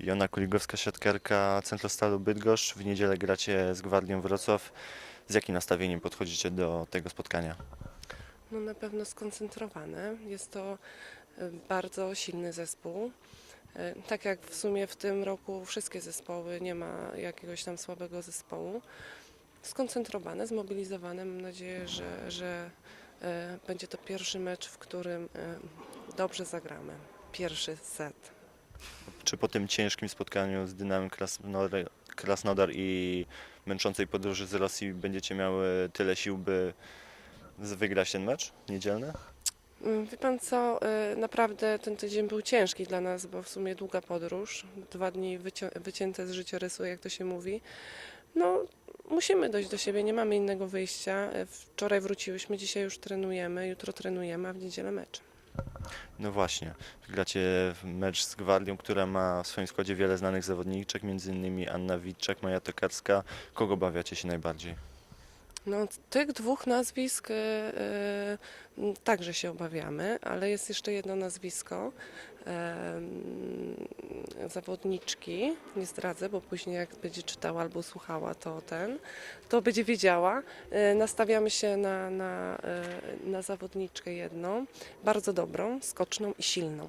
Jona Kuligowska, siatkarka Centrostalu Bydgoszcz. W niedzielę gracie z Gwardią Wrocław. Z jakim nastawieniem podchodzicie do tego spotkania? No na pewno skoncentrowane. Jest to e, bardzo silny zespół. E, Tak jak w sumie w tym roku wszystkie zespoły, nie ma jakiegoś tam słabego zespołu. Skoncentrowane, zmobilizowane. Mam nadzieję, że, że e, będzie to pierwszy mecz, w którym dobrze zagramy. Pierwszy set. Czy po tym ciężkim spotkaniu z Dynamem Krasnodar, Krasnodar i męczącej podróży z Rosji będziecie miały tyle sił, by wygrać ten mecz niedzielny? Mm, Wie pan co, y, naprawdę ten tydzień był ciężki dla nas, bo w sumie długa podróż, dwa dni wycięte z życiorysu, jak to się mówi. No, musimy dojść do siebie, nie mamy innego wyjścia. Y, Wczoraj wróciłyśmy, dzisiaj już trenujemy, jutro trenujemy, a w niedzielę mecz. No właśnie, gracie w mecz z Gwardią, która ma w swoim składzie wiele znanych zawodniczek, m.in. Anna Witczak, Maja Tokarska. Kogo obawiacie się najbardziej? No, tych dwóch nazwisk y, y, także się obawiamy, ale jest jeszcze jedno nazwisko zawodniczki. Nie zdradzę, bo później jak będzie czytała albo słuchała, to ten, to będzie wiedziała. Y, Nastawiamy się na, na, na zawodniczkę jedną, bardzo dobrą, skoczną i silną.